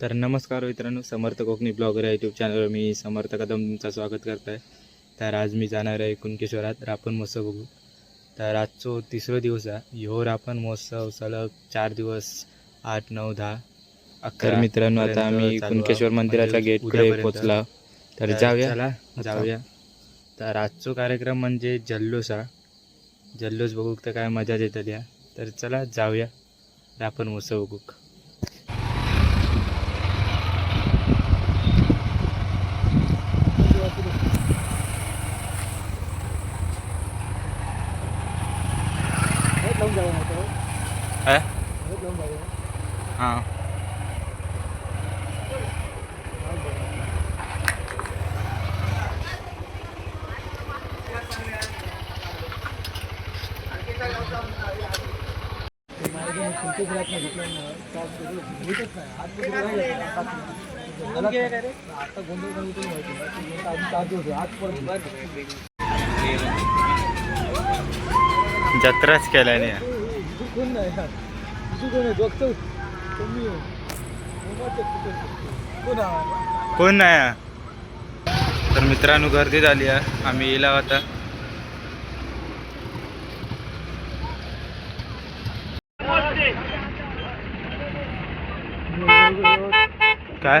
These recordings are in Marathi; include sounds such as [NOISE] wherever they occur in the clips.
तर नमस्कार मित्रांनो समर्थ कोकणी ब्लॉगर या यूट्यूब चॅनलवर मी समर्थ कदम तुमचं स्वागत करत आहे तर आज मी जाणार आहे कुणकेश्वरात रापण महोत्सव बघू. तर आजचो तिसरो दिवस आहे. ह्यो रापण महोत्सव सलग चार दिवस आठ नऊ दहा अकरा तर मित्रांनो आता आम्ही कुणकेश्वर. मंदिराच्या गेटकडे. पोचला तर जाऊया. चला जाऊया. तर आजचो कार्यक्रम म्हणजे जल्लोष हा. जल्लोष बघूक तर काय मजा येतली. तर चला जाऊया. रापण महोत्सव बघूक काय हां जत्राच केल्याने कोण नाही तर मित्रांनो गर्दी झाली आहे. आम्ही येला होता काय?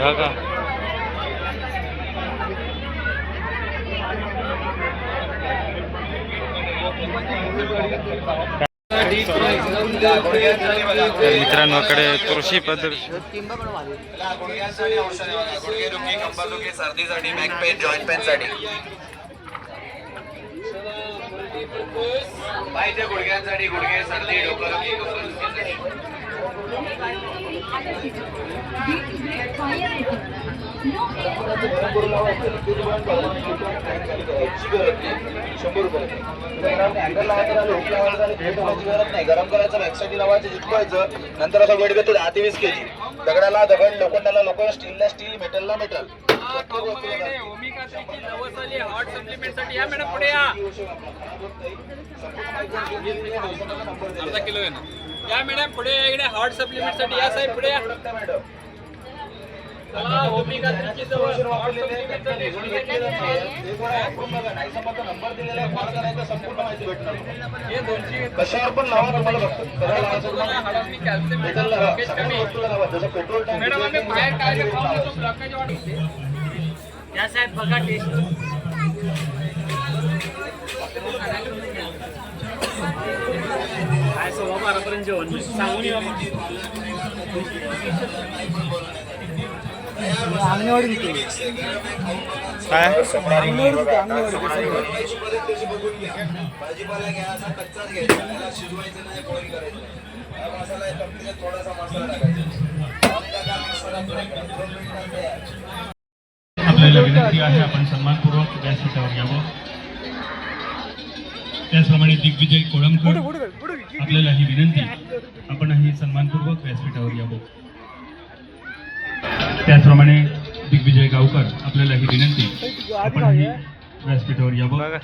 हा का तर मित्रांकडे कृषी प्रदर्शन. गुडघ्यांसाठी सर्दीसाठी बॅक पेन जॉईंट पेन साठी पाहिजे गुडघ्यांसाठी गुडघे सर्दी डोकं शंभर रुपये गरम करायचं बॅकसाठी लावायचं जितवायचं नंतर असं वेट घेतो दहा ते वीस केजी दगडाला दगड लोखंडाला लोखंड स्टीलला स्टील मेटलला मेटल पुढे अर्धा किलो आहे ना या मॅडम पुढे इकडे हॉट सप्लिमेंटसाठी या साहेब पुढे कशावर पण लावा तुम्हाला मॅडम आम्ही बाहेर काय खाऊन येतो ब्लॉकेज वाढते या साहेब बघा टेस्ट काय सव्वा बारापर्यंत जेवण सांगून या अंगणवाडी काय? हा. आपल्याला विनंती आहे आपण सन्मानपूर्वक व्यासपीठावर यावं. त्याचप्रमाणे दिग्विजय कोळंबकर. आपल्याला ही विनंती आपणही सन्मानपूर्वक व्यासपीठावर यावं त्याचप्रमाणे दिग्विजय गावकर आपल्याला ही विनंती आपणही व्यासपीठावर यावं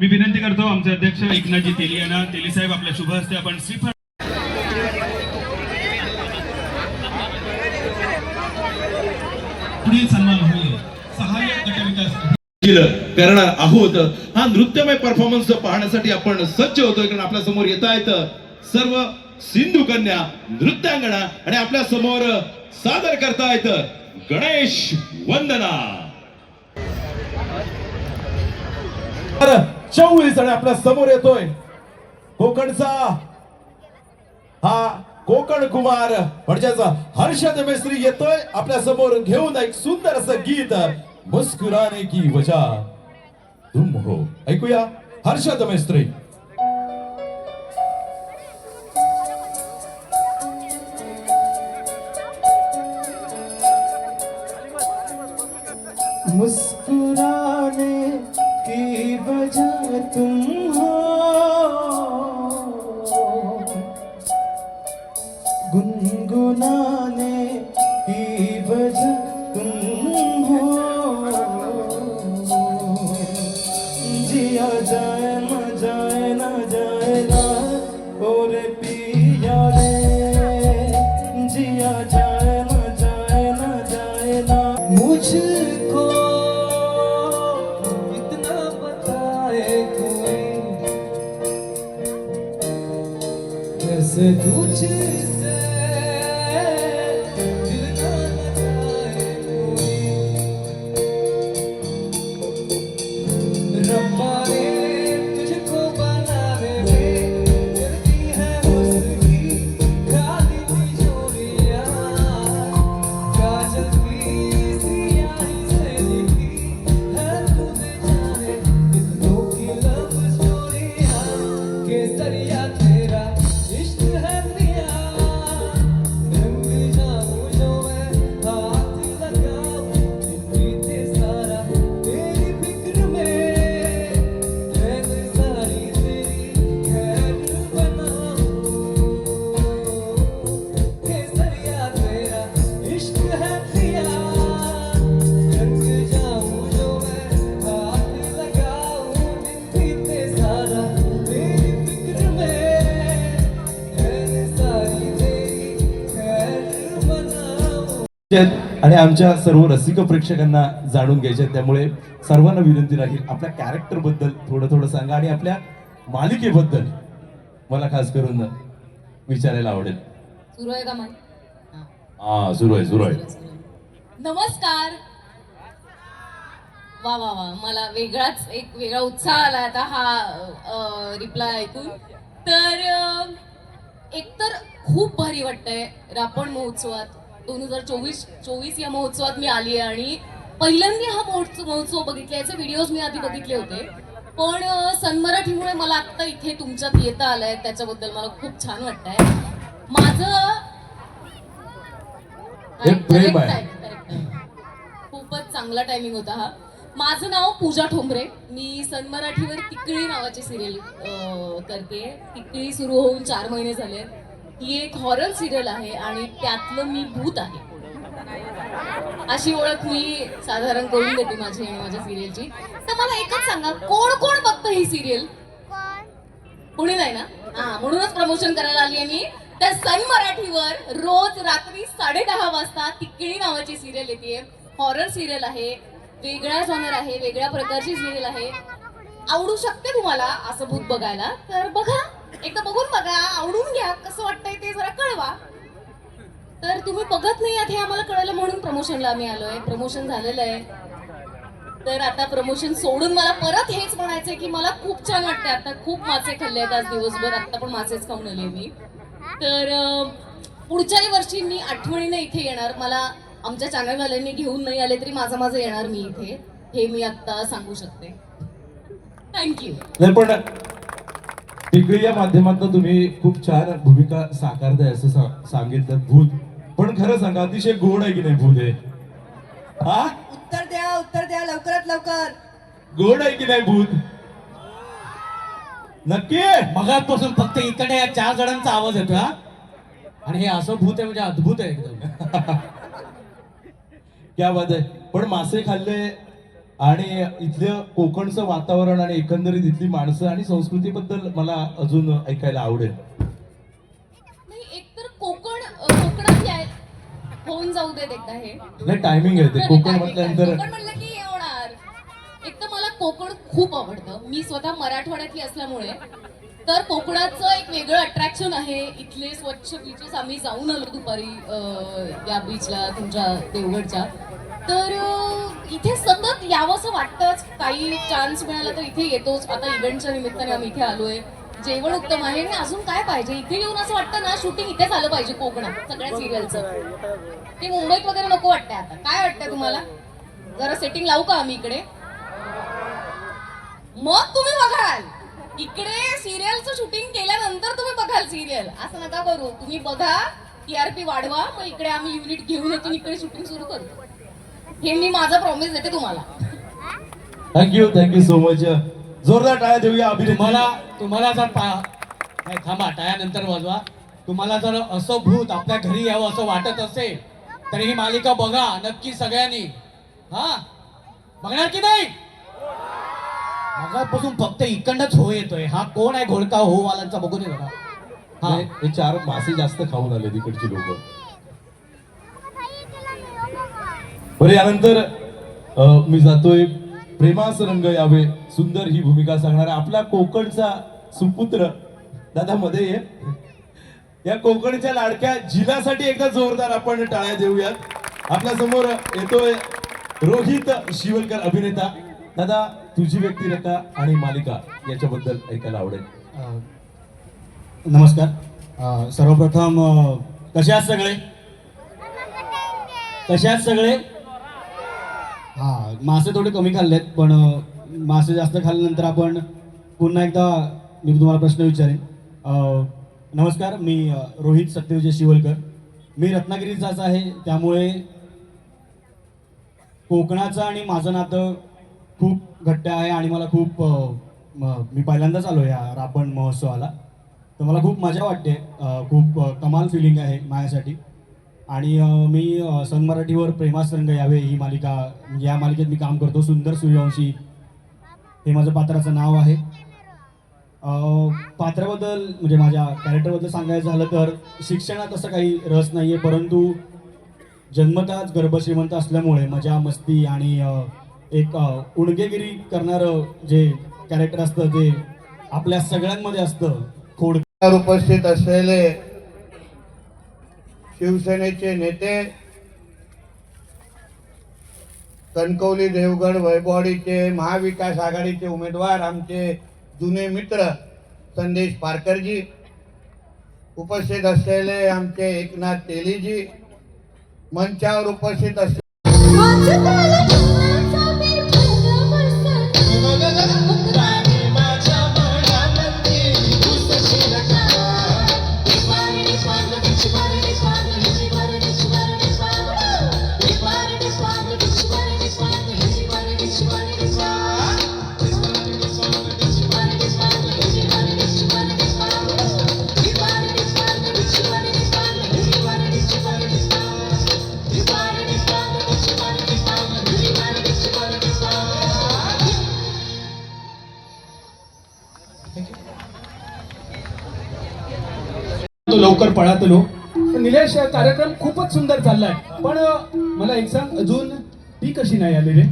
मी विनंती करतो आमचे अध्यक्ष एकनाथजी तेली यांना तेली साहेब आपल्या शुभ हस्ते आपण श्रीफळ पुढील सन्मान होईल. सहाय्यक गटविकास करणार आहोत. हा नृत्यमय परफॉर्मन्स पाहण्यासाठी आपण सज्ज होतोय कारण आपल्यासमोर येत आहेत सर्व सिंधू कन्या नृत्यांगणा आणि आपल्यासमोर सादर करतायत गणेश वंदना. चोवीस आणि आपल्यासमोर येतोय. कोकणचा हा कोकण कुमार म्हणजेच हर्षद मेस्त्री येतोय आपल्यासमोर घेऊन एक सुंदर असं गीत मुस्कुराने की वजह। तुम हो। ऐकूया हर्षद मिस्त्री मुस्कुराने की वजह तुम आणि आमच्या सर्व रसिक प्रेक्षकांना जाणून घ्यायचे. त्यामुळे सर्वांना विनंती राहील आपल्या कॅरेक्टरबद्दल थोडं थोडं सांगा आणि आपल्या मालिकेबद्दल मला खास करून विचारायला आवडेल. सुरू आहे का हा सुरू आहे सुरू आहे. नमस्कार. वा वा वा. मला वेगळाच एक वेगळा उत्साह आला आता हा रिप्लाय ऐकून. तर एकतर खूप भारी वाटतंय रापण महोत्सवात. दोन हजार चोवीस चोवीस या महोत्सवात मी आली आहे आणि पहिल्यांदा हा महोत्सव महोत्सव बघितला याचे व्हिडिओज मी आधी बघितले होते. पण सनमराठीमुळे मला आत्ता इथे तुमच्यात येता आलंय त्याच्याबद्दल मला खूप छान वाटतंय. माझं. खूपच चांगला टायमिंग होता हा. माझं नाव पूजा ठोंबरे. मी सन मराठीवर तिकळी नावाची सिरियल करते. तिकळी सुरू होऊन चार महिने झाले ही एक हॉरर सिरियल आहे आणि त्यातलं मी भूत आहे. अशी ओळख मी साधारण करून देते माझी आणि माझ्या सिरियलची तर मला एकच सांगा कोण कोण बघतं ही सिरियल कोणी? नाही ना? हा म्हणूनच प्रमोशन करायला आली आहे मी. तर सन मराठीवर रोज रात्री साडे दहा वाजता तिकडी नावाची सिरियल येते हॉरर सिरियल आहे वेगळा जॉनर आहे वेगळ्या प्रकारची सिरियल आहे. आवडू शकते तुम्हाला असं भूत बघायला तर बघा. एकदा बघून बघा आवडून घ्या कसं वाटतंय ते जरा कळवा. तर तुम्ही बघत नाही आहात हे आम्हाला कळलं म्हणून प्रमोशनला आम्ही आलोय. प्रमोशन झालेलं आहे. तर आता प्रमोशन सोडून मला परत हेच म्हणायचंय की मला खूप छान वाटतंय. आता खूप मासे खाल्ले आहेत आज दिवसभर. आता पण मासेच खाऊन आले मी. तर पुढच्याही वर्षी मी आठवणीने इथे येणार. मला आमच्या चॅनलवाल्यांनी घेऊन नाही आले तरी माझं माझं येणार मी इथे. हे मी आता सांगू शकते. थँक्यू पण तिकडे या माध्यमातून तुम्ही खूप छान भूमिका साकारताय असं सा- सांगितलं भूत. पण खरं सांगा अतिशय गोड आहे की नाही भूत हे? हा? उत्तर द्या उत्तर द्या लवकरात लवकर. गोड आहे की नाही भूत? नक्की? मगापासून फक्त इकडे या चार जणांचा आवाज येतो हा. आणि हे असं भूत आहे म्हणजे अद्भुत आहे एकदम. [LAUGHS] क्या बात आहे. पण मासे खाल्ले आणि इथलं कोकणचं वातावरण आणि एकंदरीत इथली माणसं आणि संस्कृतीबद्दल मला अजून ऐकायला आवडेल. नाही एकतर कोकण कोकणात याय होऊन जाऊ देत एकदा हे. नाही टायमिंग आहे ते. कोकण म्हटल्यानंतर कोकण म्हणलं की होणार. एक तर मला कोकण खूप आवडतं. मी स्वतः मराठवाड्यातली असल्यामुळे. तर कोकणाचं एक वेगळं अट्रॅक्शन आहे. इथले स्वच्छ बीचेस आम्ही जाऊन आलो दुपारी अं, या बीचला तुमच्या देवगडच्या. तर इथे सतत यावंसं वाटतंच. काही चान्स मिळाला तर इथे येतोच. आता इव्हेंटच्या निमित्ताने आम्ही इथे आलोय. जेवण उत्तम आहे. आणि अजून काय पाहिजे? इथे येऊन असं वाटतं ना शूटिंग इथेच आलं पाहिजे कोकणात सगळ्या सिरियलचं ते मुंबईत वगैरे नको वाटतंय आता. काय वाटतंय तुम्हाला? जरा सेटिंग लावू का आम्ही इकडे? मग तुम्ही बघाल. इकडे सिरियलचं शूटिंग केल्यानंतर तुम्ही बघाल सिरियल असं नका करू. तुम्ही बघा टीआरपी वाढवा. मग इकडे आम्ही युनिट घेऊन येतो इकडे शूटिंग सुरू करू. हे मी माझा प्रॉमिस देते तुम्हाला. थँक्यू थँक्यू सो मच जोरदार टाळ्या देऊया अभिनेत्री. तुम्हाला तुम्हाला जर पा नाही, थांबा टाळ्यानंतर वाजवा. तुम्हाला जर असं भूत आपल्या घरी यावं असं वाटत असेल तर ही मालिका बघा नक्की सगळ्यांनी. हा? बघणार की नाही? मगापासून फक्त इकडनंच हो येतोय. हा कोण आहे घोळका हो वालांचा बघून ये जरा हा हे चार मासे जास्त खाऊन आले तिकडची लोक. बरं यानंतर मी जातोय प्रेमास रंग यावे सुंदर ही भूमिका सांगणारा आपला कोकणचा सुपुत्र. दादा मध्ये ये. या कोकणच्या लाडक्या जिल्ह्यासाठी एकदा जोरदार आपण टाळ्या देऊयात. आपल्यासमोर येतोय रोहित शिवलकर अभिनेता. दादा तुझी व्यक्तिरेखा आणि मालिका याच्याबद्दल ऐकायला आवडेल. नमस्कार. सर्वप्रथम कसे आहात सगळे? कसे आहात सगळे? हा मासे थोडे कमी खाल्लेत पण मासे जास्त खाल्ल्यानंतर आपण पुन्हा एकदा मी तुम्हाला प्रश्न विचारेन. नमस्कार मी रोहित सत्यविजय शिवलकर. मी रत्नागिरीचाच आहे त्यामुळे कोकणाचं आणि माझं नातं खूप घट्ट आहे आणि मला खूप मी पहिल्यांदाच आलो या रापण महोत्सवाला. तर मला खूप मजा वाटते खूप कमाल फिलिंग आहे माझ्यासाठी. आणि मी सन मराठीवर प्रेमासरंग यावे ही मालिका या मालिकेत मी काम करतो सुंदर सूर्यवंशी. हे माझं पात्राचं नाव आहे. पात्राबद्दल म्हणजे माझ्या कॅरेक्टरबद्दल सांगायचं झालं तर शिक्षणात असं काही रस नाही आहे परंतु जन्मताच गर्भश्रीमंत असल्यामुळे मजा मस्ती आणि एक उडगेगिरी करणारं जे कॅरेक्टर असतं ते आपल्या सगळ्यांमध्ये असतं खोड उपस्थित असलेले शिवसेनेचे नेते कणकवली देवगड वैभवाडीचे महाविकास आघाडीचे उमेदवार आमचे जुने मित्र संदेश पारकरजी उपस्थित असलेले आमचे एकनाथ तेलीजी मंचावर उपस्थित असले सुंदर चाललाय. पण मला एक सांग अजून ती कशी नाही आली रे?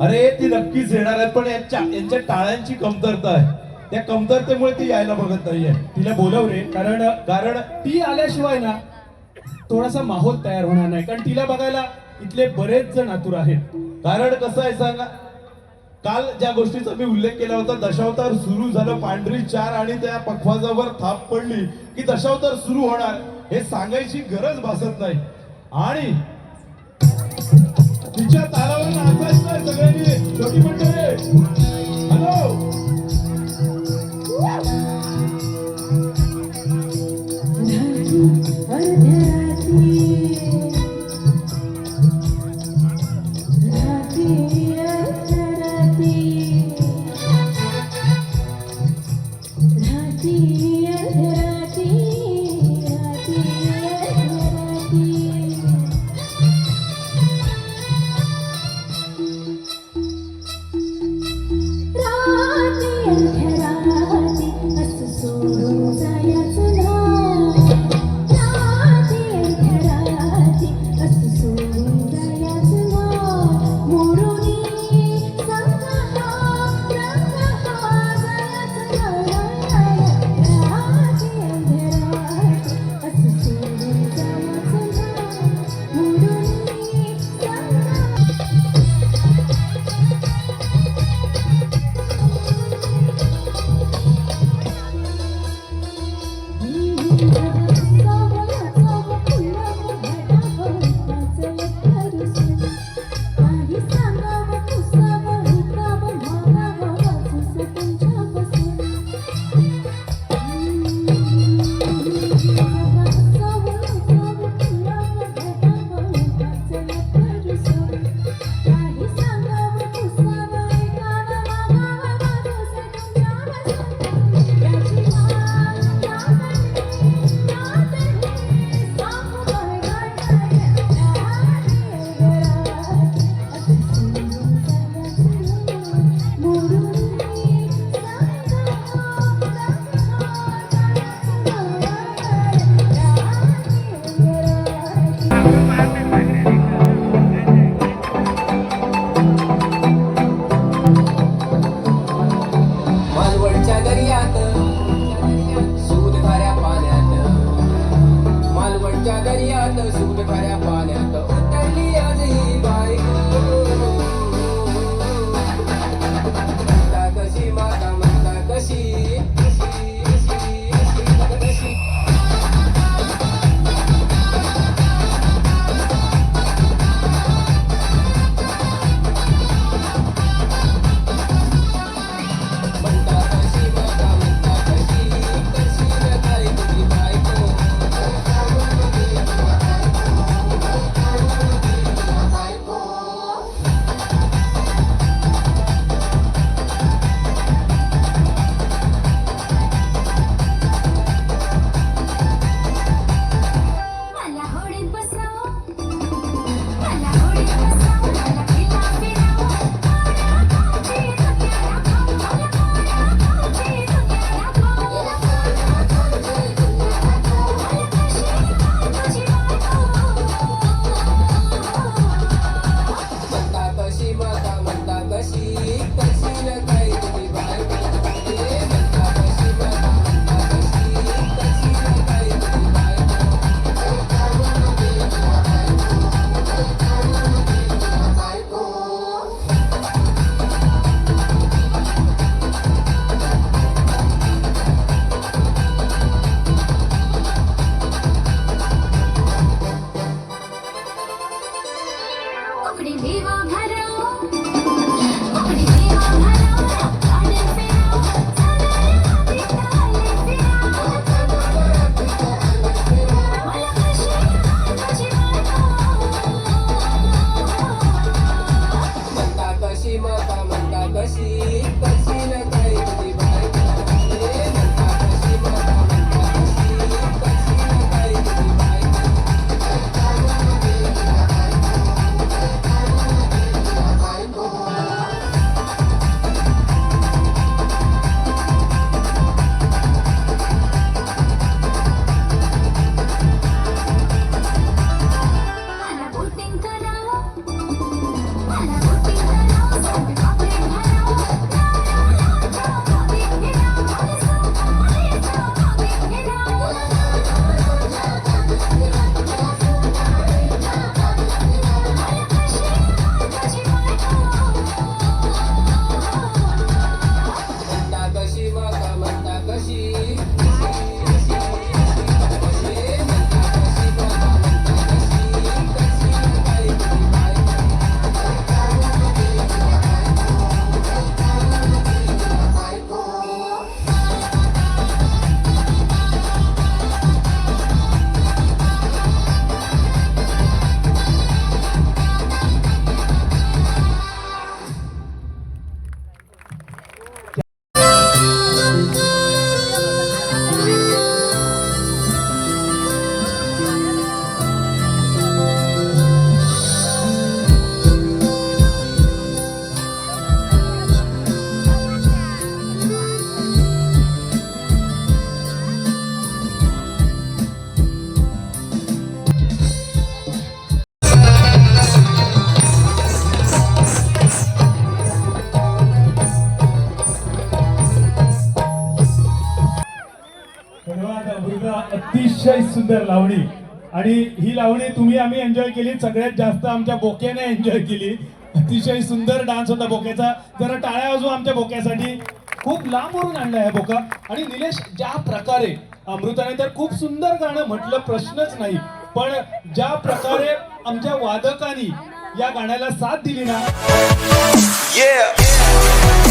अरे ती नक्कीच येणार आहेत पण यांच्या यांच्या टाळ्यांची कमतरता आहे. त्या कमतरतेमुळे ती यायला बघत नाहीये. तिला बोलव रे कारण कारण ती आल्याशिवाय ना थोडासा माहोल तयार होणार नाही. कारण तिला बघायला इथले बरेच जण आतुर आहेत. कारण कसं आहे सांगा काल ज्या गोष्टीचा मी उल्लेख केला होता दशावतार सुरू झालं पांढरी चार आणि त्या पखवाजावर थाप पडली की दशावतार सुरू होणार. हे सांगायची गरज भासत नाही. आणि तिच्या तालावर नाचायचं नाही सगळ्यांनी. छोटी मंडळी हॅलो! अतिशय सुंदर लावणी. आणि ही लावणी तुम्ही आम्ही एन्जॉय केली. सगळ्यात जास्त आमच्या बोक्याने एन्जॉय केली. अतिशय सुंदर डान्स होता बोक्याचा. जरा टाळ्या वाजू आमच्या बोक्यासाठी. खूप लांबवरून आणला आहे बोका. आणि निलेश ज्या प्रकारे अमृताने तर खूप सुंदर गाणं म्हटलं प्रश्नच नाही. पण ज्या प्रकारे आमच्या वादकांनी या गाण्याला साथ दिली ना. Yeah.